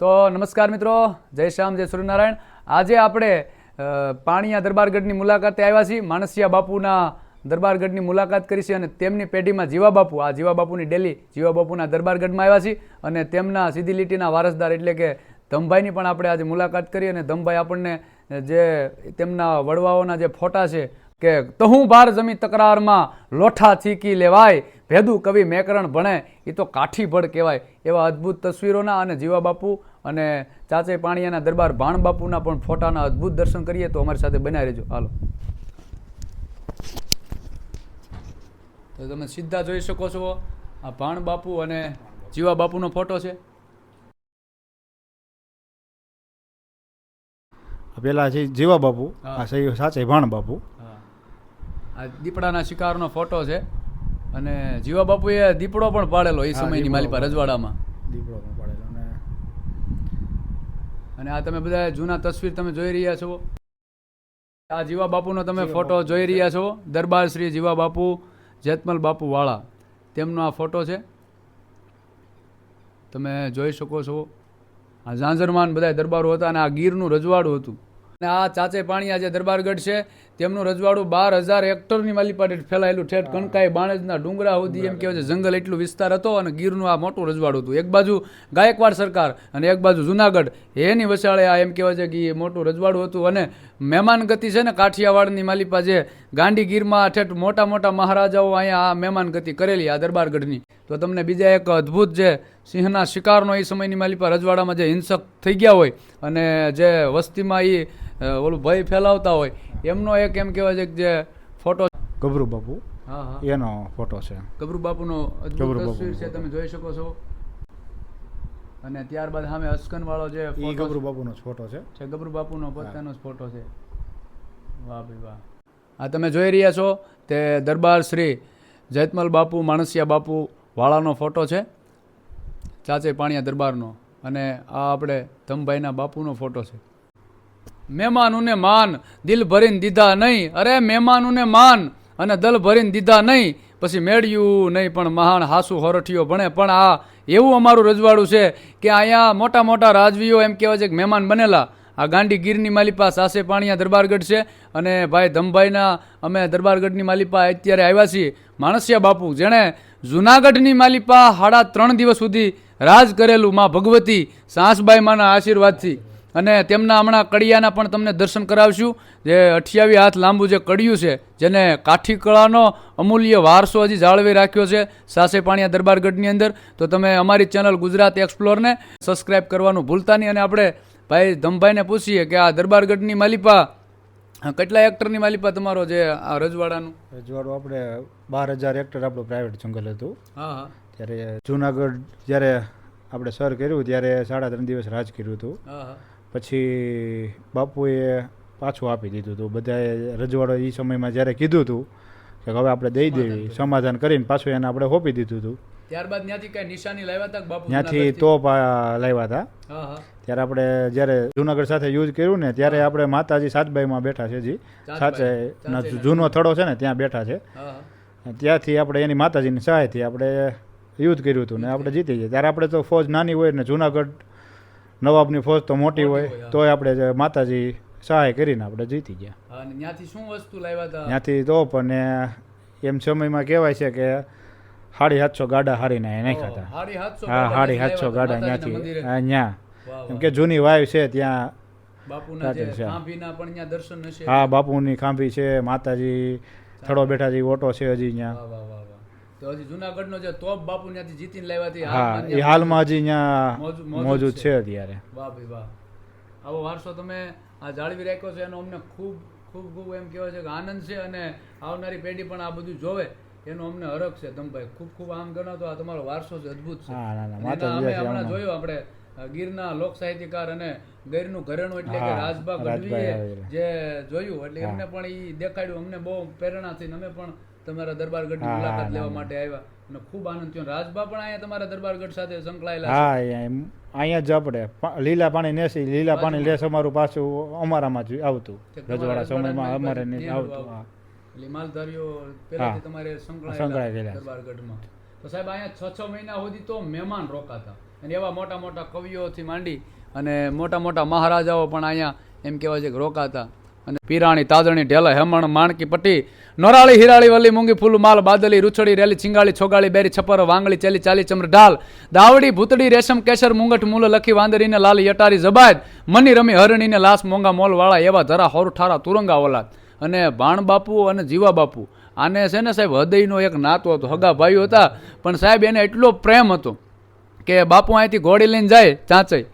તો નમસ્કાર મિત્રો, જય શ્યામ, જય સૂર્યનારાયણ. આજે આપણે પાણીયા દરબારગઢની મુલાકાતે આવ્યા છીએ. માણસિયા બાપુના દરબારગઢની મુલાકાત કરી છે અને તેમની પેઢીમાં જીવા બાપુ, આ જીવા બાપુની ડેલી જીવા બાપુના દરબારગઢમાં આવ્યા છીએ અને તેમના સીધી લીટીના વારસદાર એટલે કે ધમભાઈની પણ આપણે આજે મુલાકાત કરી અને ધમભાઈ આપણને જે તેમના વડવાઓના જે ફોટા છે કે તહું બાર જમી તકરારમાં લોઠા ચીકી લેવાય, ભેદું કવિ મેકરણ ભણે એ તો કાઠી ભળ કહેવાય. એવા અદ્ભુત તસવીરોના અને જીવા બાપુ અને ચાચે પાણીયાના દરબાર ભાણ બાપુના પણ ફોટાના અદ્ભુત દર્શન કરીએ તો અમારી સાથે બનાવી રહેજો. હાલો. તો તમે સીધા જોઈ શકો છો આ ભાણ બાપુ અને જીવા બાપુનો ફોટો છે. પેલા છે જીવા બાપુ આ સાચે ભાણ બાપુ. આ દીપડાના શિકારનો ફોટો છે. અને જીવા બાપુએ દીપડો પણ પાડેલો એ સમયની મારી પર રજવાડામાં. દીપડો પણ પાડેલો. અને અને આ તમે બધા જૂના તસવીર તમે જોઈ રહ્યા છો. આ જીવા બાપુનો તમે ફોટો જોઈ રહ્યા છો. દરબાર શ્રી જીવા બાપુ જેતમલ બાપુ વાળા. તેમનો આ ફોટો છે. તમે જોઈ શકો છો. આ ઝાંઝરમાન બધા દરબારો હતા અને આ ગીરનું રજવાડું હતું. અને આ ચાચે પાણીયા જે દરબારગઢ છે. તેમનું રજવાડું બાર હજાર હેક્ટરની માલિપાટી ફેલાયેલું ઠેઠ કણકાઈ બાણજના ડુંગરા સુધી એમ કહેવાય છે. જંગલ એટલું વિસ્તાર હતો અને ગીરનું આ મોટું રજવાડું હતું. એક બાજુ ગાયકવાડ સરકાર અને એક બાજુ જુનાગઢ. એની વસાળે આ એમ કહેવાય છે કે એ મોટું રજવાડું હતું અને મહેમાન ગતિ છે ને કાઠિયાવાડની માલિપા જે ગાંડી ગીરમાં ઠેઠ મોટા મોટા મહારાજાઓ અહીંયા આ મહેમાન ગતિ કરેલી આ દરબારગઢની. તો તમને બીજા એક અદ્ભુત જે સિંહના શિકારનો એ સમયની માલિપા રજવાડામાં જે હિંસક થઈ ગયા હોય અને જે વસ્તીમાં એ ઓલું ભય ફેલાવતા હોય એમનો એક એમ કહેવાય છે કે જે ફોટો ગભરુ બાપુ. એનો ફોટો છે. ગબરુ બાપુનો અદ્ભુત ગભરુ બાપુનો તસવીર છે તમે જોઈ શકો છો. અને ત્યારબાદ સામે અસ્કન વાળો જે ગભરુ બાપુનો જ ફોટો છે. છે ગભરુ બાપુનો પોતાનો જ ફોટો છે. વાહ ભાઈ વાહ. આ તમે જોઈ રહ્યા છો તે દરબાર શ્રી જયતમલ બાપુ માણસિયા બાપુ વાળાનો ફોટો છે ચાચે પાણીયા દરબારનો. અને આ આપણે ધમભાઈના બાપુનો ફોટો છે. મહેમાનુને માન, દિલ ભરીને દીધા નહીં. અરે, મહેમાનોને માન અને દલ ભરીને દીધા નહીં. પછી મેળ્યું નહીં, પણ મહાન હાસુ હોરઠીઓ ભણે. પણ આ એવું અમારું રજવાડું છે કે અહીંયા મોટા મોટા રાજવીઓ એમ કહેવાય છે કે મહેમાન બનેલા. આ ગાંડી ગીરની માલિપા સાસે પાણીયા દરબારગઢ છે અને ભાઈ ધમભાઈના અમે દરબારગઢની માલિપા અત્યારે આવ્યા છીએ. માણસિયા બાપુ, જેણે જુનાગઢની માલિપા સાડા ત્રણ દિવસ સુધી રાજ કરેલું માં ભગવતી સાસબાઈ માના આશીર્વાદથી. અને તેમના હમણાં કડિયાના પણ તમને દર્શન કરાવશું. જે અઠ્યાવી હાથ લાંબુ જે કડિયું છે જેને કાઠી કળાનો અમૂલ્ય વારસો હજી જાળવી રાખ્યો છે સાસે પાણીયા દરબારગઢની અંદર તો તમે અમારી ચેનલ ગુજરાત એક્સપ્લોરને સબસ્ક્રાઈબ કરવાનું ભૂલતા નહીં. અને આપણે ભાઈ ધમભાઈને પૂછીએ કે આ દરબારગઢની માલિપા કેટલા હેક્ટરની માલિપા તમારો જે આ રજવાડાનું? રજવાડું આપણે બાર હજાર હેક્ટર આપણું પ્રાઇવેટ જંગલ હતું. હા ત્યારે જુનાગઢ જ્યારે આપણે સર કર્યું ત્યારે સાડા ત્રણ દિવસ રાજ કર્યું હતું. પછી બાપુએ પાછું આપી દીધું હતું. બધાએ રજવાડો એ સમયમાં જ્યારે કીધું હતું કે હવે આપણે દઈ દેવી સમાધાન કરીને પાછું એને આપણે હોપી દીધું હતું. ત્યારબાદ ત્યાંથી કઈ નિશાની લાવ્યા હતા બાપુ ત્યાંથી તોપ લાવ્યા હતા ત્યારે આપણે જ્યારે જુનાગઢ સાથે યુઝ કર્યું ને ત્યારે આપણે માતાજી સાતબાઈમાં બેઠા છે જી. સાચે જૂનો થડો છે ને ત્યાં બેઠા છે. ત્યાંથી આપણે એની માતાજીની સહાયથી આપણે યુદ્ધ કર્યું હતું ને આપણે જીતી ગયા ત્યારે આપણે તો ફોજ નાની હોય ને જુનાગઢ નવાબની ફોજ તો મોટી હોય તોય આપણે માતાજી સહાય કરીને આપણે જીતી ગયા. ત્યાંથી શું વસ્તુ લાવ્યા હતા? ત્યાંથી તોપ અને એમ સમયમાં કહેવાય છે કે સાડી સાતસો ગાડા હારીને એ નાખ્યા હતા. હા સાડી સાતસો ગાડા. ત્યાંથી. ત્યાં એમ કે જૂની વાવ છે ત્યાં ત્યાં હા બાપુની ખાંભી છે માતાજી થડો બેઠા છે ઓટો છે હજી વાહ. તો હજી જુનાગઢનો જે તોપ બાપુ ત્યાંથી જીતીને લાવ્યા હા એ હાલમાં હજી અહીંયા મોજૂદ- મોજૂદ મોજૂદ છે. છે અત્યારે. વાહ ભાઈ વાહ. આવો વારસો તમે આ જાળવી રાખ્યો છે એનો અમને ખૂબ ખૂબ ખૂબ એમ કહેવાય છે કે આનંદ છે અને આવનારી પેઢી પણ આ બધું જોવે એનો અમને હરખ છે. તમભાઈ ખૂબ ખૂબ આમ ગણો તો આ તમારો વારસો છે અદ્ભુત છે. અમે હમણાં. જોયું આપણે ગીરના લોક સાહિત્યકાર અને ગીરનું ઘરેણું એટલે કે હા, રાજભા ગઢવીએ જે જોયું એટલે એમને પણ એ દેખાડ્યું અમને બહુ પ્રેરણા થઈને. અમે પણ તમારા દરબારગઢની મુલાકાત લેવા માટે આવ્યા. અને ખૂબ આનંદ થયો. રાજભા પણ અહીંયા તમારા દરબારગઢ સાથે સંકળાયેલા હા અહીંયા જ આપણે. લીલા પાણી નેસી લીલા પાણી લેસ અમારું પાછું અમારામાં જ આવતું. રજવાડા સમયમાં અમારે આવતું એટલે માલધારીઓ પહેલાથી તમારે સંકળાયેલા દરબારગઢમાં. તો સાહેબ અહીંયા છ છ મહિના સુધી તો મહેમાન રોકાતા. અને એવા મોટા મોટા કવિઓથી માંડી અને મોટા મોટા મહારાજાઓ પણ અહીંયા એમ કહેવાય છે કે રોકાતા. અને પીરાણી, તાદણી, ઢેલા, હેમણ, માણકી, પટ્ટી, નોરાળી, હિરાળી, વલ્લી, મૂંગી, ફૂલ, માલ, બાદલી, રૂછડી, રેલી, ચિંગાળી, છોગાળી, બેરી, છપર, વાંગળી, ચેલી, ચાલી, ચમર, ઢાલ, દાવડી, ભૂતડી, રેશમ, કેસર મુંગટ મૂલ, લખી, વાંદરીને લાલ, યટારી જબાદ મની રમી, હરણીને લાશ મોંગા મોલવાળા એવા ધરા, હોર, ઠારા, તુરંગા, ઓલાદ. અને ભાણ બાપુ અને જીવા બાપુ. આને છે ને સાહેબ, હૃદયનો એક નાતો હતો, હગા ભાઈઓ હતા, પણ સાહેબ, એને એટલો પ્રેમ હતો કે બાપુ અહીંથી ઘોડી લઈને જાય, ચાંચઈ.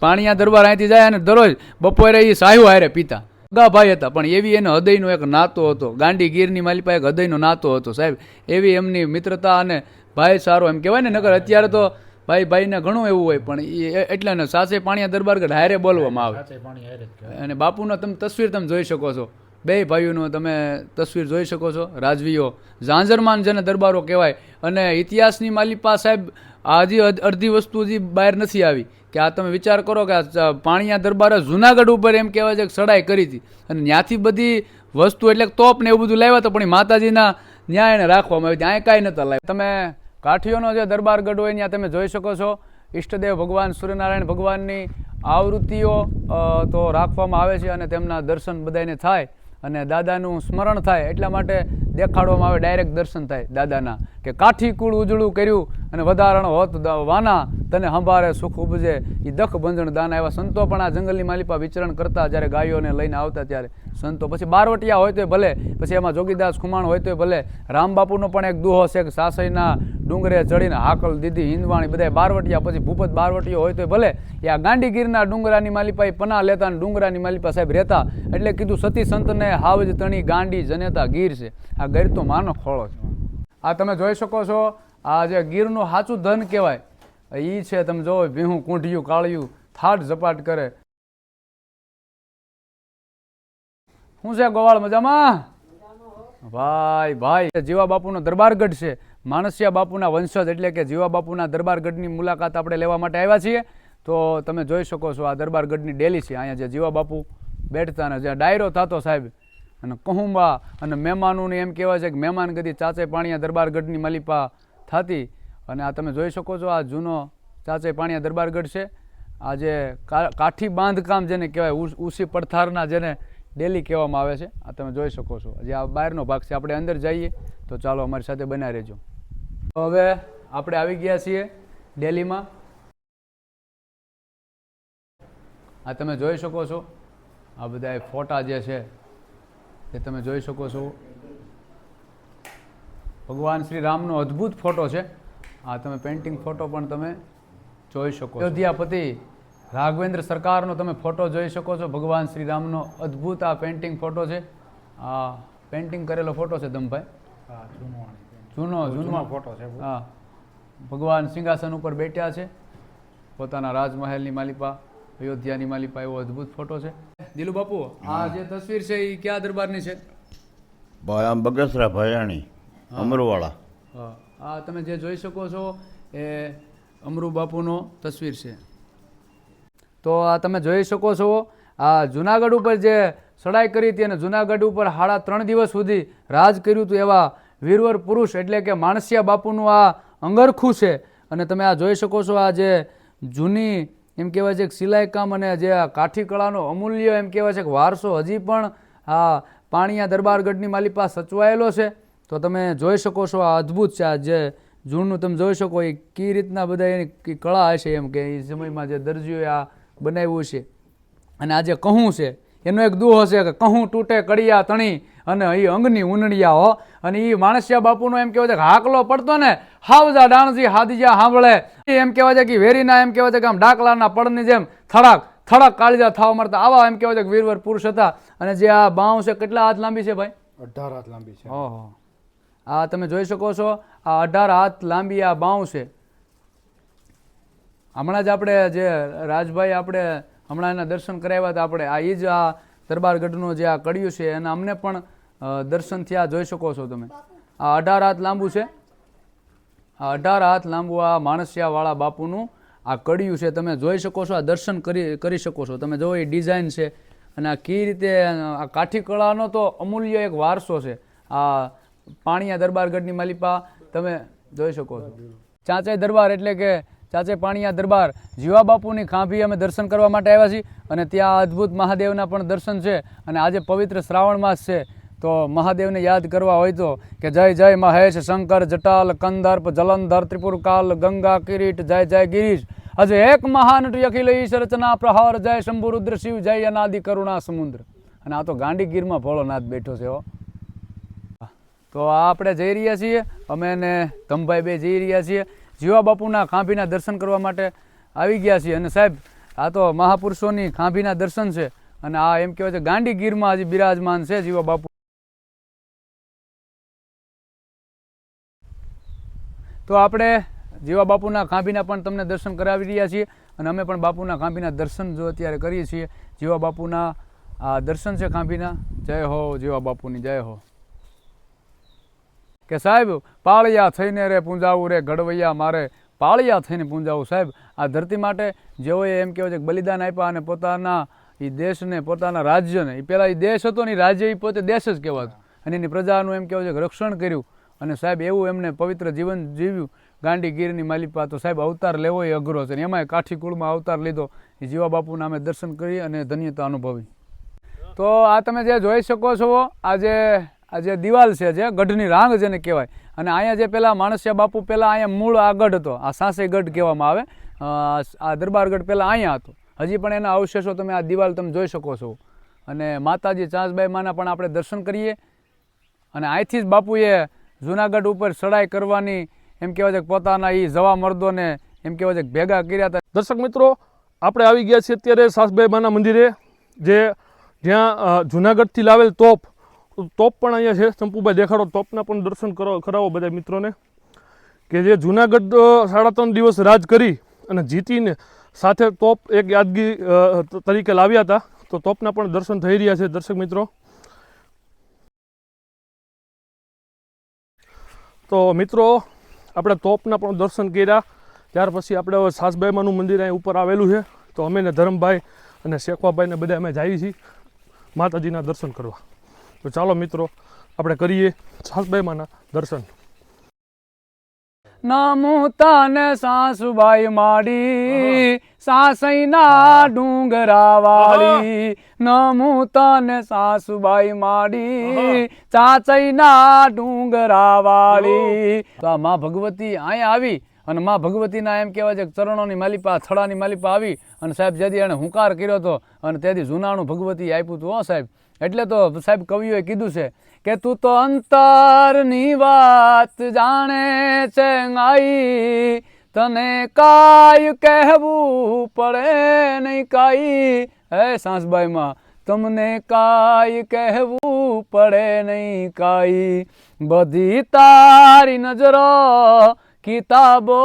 પાણીયા દરબાર અહીંથી જાય અને દરરોજ બપોરે એ સાહુ હારે પીતા. ભાઈ હતા પણ એવી એને હૃદયનો એક નાતો હતો. ગાંડી ગીરની માલિપા એક હૃદયનો નાતો હતો સાહેબ. એવી એમની મિત્રતા અને ભાઈ સારો એમ કહેવાય ને નગર અત્યારે તો ભાઈ ભાઈને ઘણું એવું હોય પણ એ એટલે ને સાસે પાણીયા દરબારગઢ હારે બોલવામાં આવે. અને બાપુનો તમે તસવીર તમે જોઈ શકો છો. બે ભાઈઓનો તમે તસવીર જોઈ શકો છો. રાજવીઓ ઝાંઝરમાન જેને દરબારો કહેવાય. અને ઇતિહાસની માલિપા સાહેબ હજી અડધી વસ્તુ હજી બહાર નથી આવી. કે આ તમે વિચાર કરો કે આ પાણીયા દરબારે જુનાગઢ ઉપર એમ કહેવાય છે કે સડાઈ કરી હતી. અને ત્યાંથી બધી વસ્તુ એટલે તોપ ને એવું બધું લાવ્યા હતા, પણ માતાજીના ન્યાય એને રાખવામાં આવ્યું. ત્યાં કાંઈ નહોતા લાવ્યા. તમે કાઠીઓનો જે દરબારગઢ હોય ત્યાં તમે જોઈ શકો છો. ઈષ્ટદેવ ભગવાન, સૂર્યનારાયણ ભગવાનની આવૃત્તિઓ તો રાખવામાં આવે છે અને તેમના દર્શન બધાને થાય. અને દાદાનું સ્મરણ થાય એટલા માટે દેખાડવામાં આવે ડાયરેક્ટ દર્શન થાય દાદાના. કે કાઠી કુળ ઉજળું કર્યું અને વધારણ હોત વાના, તને હંભારે સુખ ઉપજે. એ દખ બંધણ દાના એવા સંતો પણ આ જંગલની માલિપા વિચરણ કરતા જ્યારે ગાયોને લઈને આવતા ત્યારે સંતો. પછી બારવટિયા હોય તોય ભલે, પછી એમાં જોગીદાસ ખુમાણ હોય તોય ભલે. રામબાપુનો પણ એક દુહો છે કે સાસઈના ડુંગરે ચડીને હાકલ દીધી હિંદવાણી. બધા બારવટિયા પછી ભૂપત બારવટીયો હોય તો ભલે. એ આ ગાંડીગીરના ડુંગરાની માલિપા પના લેતા ડુંગરાની માલિપા સાહેબ રહેતા. એટલે કીધું સતી સંતને હાવજ તણી ગાંડી જનેતા ગીર છે. આ ગીર તો માનો ખોળો છે. આ તમે જોઈ શકો છો, આ જે ગીરનું સાચું ધન કહેવાય. એ છે, તમે જોવો, ભીહું, કૂંઢિયું, કાળિયું થાટ ઝપાટ કરે. શું છે ગોવાળ મજામાં? ભાઈ ભાઈ. જીવા બાપુનો દરબારગઢ છે. માનસિયા બાપુના વંશજ એટલે કે જીવા બાપુના દરબારગઢની મુલાકાત આપણે લેવા માટે આવ્યા છીએ. તો તમે જોઈ શકો છો આ દરબારગઢની ડેલી છે. અહીંયા જે જીવા બાપુ બેઠતા ને જ્યાં ડાયરો થતો સાહેબ. અને કહુંબા અને મહેમાનોને એમ કહેવાય છે કે મહેમાન ગતિ ચાચે પાણીયા દરબારગઢની માલિપા થતી. અને આ તમે જોઈ શકો છો આ જૂનો ચાચે પાણીયા દરબારગઢ છે. આ જે કાઠી બાંધકામ જેને કહેવાય ઉસી પડથારના જેને ડેલી કહેવામાં આવે છે. આ તમે જોઈ શકો છો. જે આ બહારનો ભાગ છે. આપણે અંદર જઈએ તો ચાલો અમારી સાથે બનાવી રહેજો. હવે આપણે આવી ગયા છીએ ડેલીમાં. આ તમે જોઈ શકો છો. આ બધા ફોટા જે છે એ તમે જોઈ શકો છો. ભગવાન શ્રી રામનો અદ્ભુત ફોટો છે. આ તમે પેઇન્ટિંગ ફોટો પણ તમે જોઈ શકો અયોધ્યાપતિ રાઘવેન્દ્ર સરકારનો તમે ફોટો જોઈ શકો છો. ભગવાન શ્રી રામનો અદ્ભુત આ પેઇન્ટિંગ ફોટો છે. આ પેઇન્ટિંગ કરેલો ફોટો છે દમભાઈ હા, જૂનો જૂનો જૂનો. ફોટો છે. હા. ભગવાન સિંહાસન ઉપર બેઠ્યા છે. પોતાના રાજમહેલની માલિપા અયોધ્યાની માલિપા એવો અદ્ભુત ફોટો છે. દિલુ બાપુ આ જે તસવીર છે એ કયા દરબારની છે? ભાઈ આમ બગસરા ભયાણી અમરવાળા. હા. આ તમે જે જોઈ શકો છો એ અમરુ બાપુનો તસવીર છે. તો આ તમે જોઈ શકો છો, આ જુનાગઢ ઉપર જે સડાઈ કરી હતી અને જુનાગઢ ઉપર હાડા ત્રણ દિવસ સુધી રાજ કર્યું હતું એવા વીરવર પુરુષ એટલે કે માણસિયા બાપુનું આ અંગરખું છે. અને તમે આ જોઈ શકો છો આ જે જૂની એમ કહેવાય છે કે સિલાઈ કામ અને જે કાઠી કળાનો અમૂલ્ય એમ કહેવાય છે કે વારસો હજી પણ આ પાણીયા દરબારગઢની માલિપા સચવાયેલો છે. તો તમે જોઈ શકો છો આ અદ્ભુત છે આ જે જૂનું તમે જોઈ શકો એ કઈ રીતના બધા એની કળા હશે એમ કે એ સમયમાં જે દરજીઓએ આ બનાવ્યું છે. અને આ જે કહું છે એનો એક દુહો છે કે કહું તૂટે કડિયા તણી અને એ અંગની ઉનડિયા હો. અને એ માણસિયા બાપુનો એમ કહેવાય છે કે હાકલો પડતો ને હાવજા ડાણજી હાદીજા સાંભળે એમ કહેવાય છે કે વેરીના એમ કહેવાય છે કે આમ ડાકલાના પડની જેમ થડાક થડાક કાળીજા થવા મળતા આવા એમ કહેવાય છે કે વીરવર પુરુષ હતા. અને જે આ બાઉ છે કેટલા હાથ લાંબી છે ભાઈ? અઢાર હાથ લાંબી છે. ઓહો. આ તમે જોઈ શકો છો આ અઢાર હાથ લાંબી આ બાઉ છે. હમણાં જ આપણે જે રાજભાઈ આપણે હમણાં એના દર્શન કરાવ્યા હતા આપણે, આ એ જ આ દરબારગઢનું જે આ કડિયું છે, એના અમને પણ દર્શન થયા, જોઈ શકો છો તમે. આ અઢાર હાથ લાંબુ છે. આ અઢાર હાથ લાંબુ આ માણસિયાવાળા બાપુનું આ કડિયું છે. તમે જોઈ શકો છો, આ દર્શન કરી કરી શકો છો. તમે જોવો, એ ડિઝાઇન છે. અને આ કઈ રીતે, આ કાઠી કળાનો તો અમૂલ્ય એક વારસો છે. આ પાણીયા દરબારગઢની માલિપા, તમે જોઈ શકો છો. ચાંચાઈ દરબાર એટલે કે ચાચે પાણીયા દરબાર જીવા બાપુની ખાંભી અમે દર્શન કરવા માટે આવ્યા છીએ અને ત્યાં અદ્ભુત મહાદેવના પણ દર્શન છે અને આજે પવિત્ર શ્રાવણ માસ છે. તો મહાદેવને યાદ કરવા હોય તો કે જય જય મહેશ, શંકર, જટાલ, કંદર્પ, જલંધર, ત્રિપુરકાલ, ગંગા, કિરીટ, જય જય ગિરીશ. આજે એક મહાન અખિલ ઈશ રચના પ્રહાર, જય શંભુ રુદ્ર શિવ, જય અનાદિ કરુણા સમુદ્ર. અને આ તો ગાંડીગીરમાં ભોળોનાથ બેઠો છે હો. તો આ આપણે જઈ રહ્યા છીએ. અમે ને ધમભાઈ બે જઈ રહ્યા છીએ. જીવા બાપુના ખાંભીના દર્શન કરવા માટે આવી ગયા છીએ. અને સાહેબ, આ તો મહાપુરુષોની ખાંભીના દર્શન છે. અને આ એમ કહેવાય છે ગાંડી ગીરમાં હજી બિરાજમાન છે જીવા બાપુ. તો આપણે જીવા બાપુના ખાંભીના પણ તમને દર્શન કરાવી રહ્યા છીએ. અને અમે પણ બાપુના ખાંભીના દર્શન જો અત્યારે કરીએ છીએ. જીવા બાપુના, આ દર્શન છે ખાંભીના. જય હો જીવા બાપુની, જય હો. કે સાહેબ, પાળિયા થઈને રે પૂંજાવું રે, ઘડવૈયા મારે પાળિયા થઈને પૂંજાવું. સાહેબ, આ ધરતી માટે જેઓએ એમ કહેવાય છે બલિદાન આપ્યા અને પોતાના એ દેશને, પોતાના રાજ્યને એ પહેલાં એ દેશ હતો ને એ રાજ્ય એ પોતે દેશ જ કહેવાતું. અને એની પ્રજાનું એમ કહેવાય છે રક્ષણ કર્યું. અને સાહેબ, એવું એમને પવિત્ર જીવન જીવ્યું. ગાંડી ગીરની માલિપા તો સાહેબ અવતાર લેવો એ અઘરો છે. અને એમાંય કાઠી કુળમાં અવતાર લીધો. એ જીવા બાપુના અમે દર્શન કરી અને ધન્યતા અનુભવી. તો આ તમે જે જોઈ શકો છો આ જે આ જે દિવાલ છે જે ગઢની રાંગ જેને કહેવાય. અને અહીંયા જે પહેલાં માણસિયા બાપુ પહેલાં અહીંયા મૂળ આ ગઢ હતો. આ સાસે ગઢ કહેવામાં આવે. આ દરબારગઢ પહેલાં અહીંયા હતો. હજી પણ એના અવશેષો તમે આ દિવાલ તમે જોઈ શકો છો. અને માતાજી ચાંસબાઈ માના પણ આપણે દર્શન કરીએ. અને અહીંથી જ બાપુએ જુનાગઢ ઉપર ચડાઈ કરવાની એમ કહેવાય છે પોતાના એ જવા મર્દોને એમ કહેવાય છે ભેગા કર્યા હતા. દર્શક મિત્રો, આપણે આવી ગયા છીએ અત્યારે સાસબાઈ માના મંદિરે, જે જ્યાં જુનાગઢથી લાવેલ તોપ તોપ પણ અહીંયા છે. શંપુભાઈ દેખાડો તોપના પણ દર્શન કરો, કરાવો બધા મિત્રોને. કે જે જુનાગઢ સાડા ત્રણ દિવસ રાજ કરી અને જીતીને સાથે તોપ એક યાદગી તરીકે લાવ્યા હતા. તો તોપના પણ દર્શન થઈ રહ્યા છે, દર્શક મિત્રો. તો મિત્રો, આપણે તોપના પણ દર્શન કર્યા. ત્યાર પછી આપણે સાસબાઈમાનું મંદિર અહીં ઉપર આવેલું છે. તો અમે ને ધરમભાઈ અને શેખવાભાઈને બધા અમે જઈએ છીએ. માતાજીના દર્શન કરવા. તો ચાલો મિત્રો આપણે કરીએ સાસબાઈમાના દર્શન. નમું તને સાસુબાઈ માડી સાસઈના ડુંગરા વાળી નમું તને સાસુબાઈ માડી ચાચઈના ડુંગરા વાળી તો માં ભગવતી અહીંયા આવી અને માં ભગવતીના એમ કહેવાય છે ચરણોની માલિપા છડાની માલિપા આવી અને સાહેબ જેથી એણે હુંકાર કર્યો હતો અને તેથી જૂનાણું ભગવતી આપ્યું હતું હો સાહેબ. એટલે તો સાહેબ કવિઓએ કીધું છે કે તું તો અંતરની વાત જાણે છે આઈ. તને કાય કહેવું પડે નહીં કાઈ. હે સાસબાઈમાં, તમને કાય કહેવું પડે નહીં કાઈ. બધી તારી નજરો કિતાબો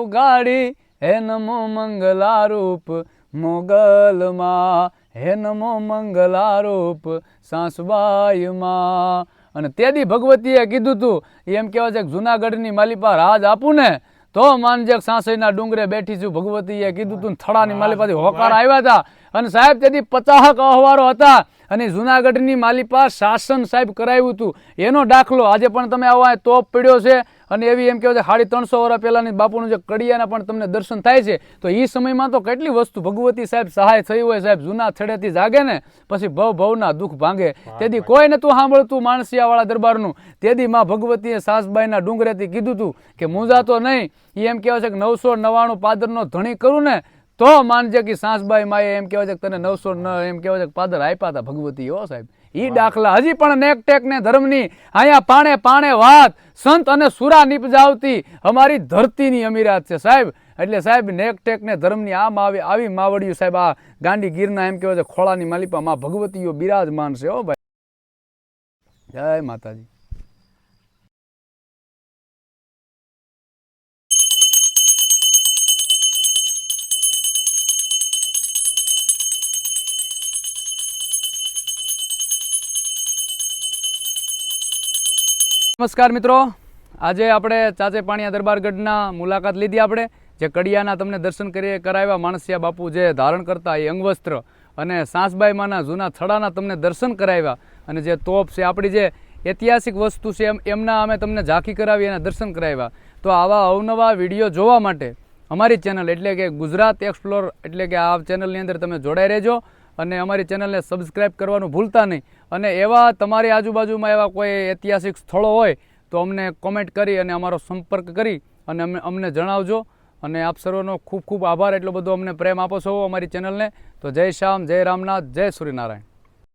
ઉગાડી હે નમો મંગલારૂપ મોગલમાં. હે નમો મંગલારૂપ સાસબાઈમાં. અને તેદી ભગવતીએ કીધું તું એમ કહેવાય છે કે જુનાગઢની માલિપા રાજ આપું ને તો માનજે સાસઈના ડુંગરે બેઠી છું. ભગવતીએ કીધું તું થડાની માલિપાથી હોકાર આવ્યા હતા. અને સાહેબ તેથી પચાહક અહવારો હતા. અને જુનાગઢની માલિપા શાસન સાહેબ કરાવ્યું હતું એનો દાખલો આજે પણ તમે આવો તોપ પડ્યો છે. અને એવી એમ કહેવાય છે સાડી ત્રણસો વર્ષ પહેલાંની બાપુનું જે કડિયાના પણ તમને દર્શન થાય છે તો એ સમયમાં તો કેટલી વસ્તુ ભગવતી સાહેબ સહાય થઈ હોય સાહેબ જૂના છેડેથી જાગે ને પછી ભવ ભવના દુઃખ ભાંગે. તેથી કોઈ નતું સાંભળતું માણસિયાવાળા દરબારનું. તેથી માં ભગવતીએ સાસબાઈના ડુંગરેથી કીધું હતું કે મૂંઝાતો નહીં એ એમ કહેવાય છે કે નવસો નવ્વાણું પાદરનો ધણી કરું ને તો માનજે કે સાસબાઈ માએ એમ કહેવાય છે કે તને નવસો ન એમ કહેવાય છે કે પાદર આપ્યા હતા ભગવતી હો સાહેબ. ઈ દાખલા. હજી પણ નેક ટેક ને ધર્મની અહીંયા પાણે પાણે વાત. સંત અને સુરા નિપજાવતી અમારી ધરતીની અમીરાત છે. સાહેબ એટલે સાહેબ નેક ટેક ને ધર્મની આ માવી આવી માવડિયું સાહેબ આ ગાંડી ગીરના એમ કહેવાય છે ખોળાની માલિપા માં ભગવતીઓ બિરાજમાન છે હો ભાઈ. જય માતાજી. નમસ્કાર મિત્રો. આજે આપણે ચાચે પાણીયા દરબારગઢના મુલાકાત લીધી આપણે, જે કડિયાના તમને દર્શન કરીએ કરાવ્યા માણસિયા બાપુ જે ધારણ કરતા એ અંગવસ્ત્ર અને સાસબાઈમાંના જૂના થડાના તમને દર્શન કરાવ્યા અને જે તોપ છે આપણી જે ઐતિહાસિક વસ્તુ છે એમ, એમના અમે તમને ઝાંખી કરાવી એના દર્શન કરાવ્યા. તો આવા અવનવા વીડિયો જોવા માટે અમારી ચેનલ એટલે કે ગુજરાત એક્સપ્લોર એટલે કે આ ચેનલની અંદર તમે જોડાઈ રહેજો અને અમારી ચેનલને સબસ્ક્રાઈબ કરવાનું ભૂલતા નહીં. અને એવા તમારી આજુબાજુમાં એવા કોઈ ઐતિહાસિક સ્થળો હોય, તો અમને કોમેન્ટ કરી અને અમારો સંપર્ક કરી અને અમને અમને જણાવજો. અને આપ સર્વનો ખૂબ ખૂબ આભાર. એટલો બધો અમને પ્રેમ આપો છો અમારી ચેનલને. તો જય શ્યામ, જય રામનાથ, જય સૂર્યનારાયણ.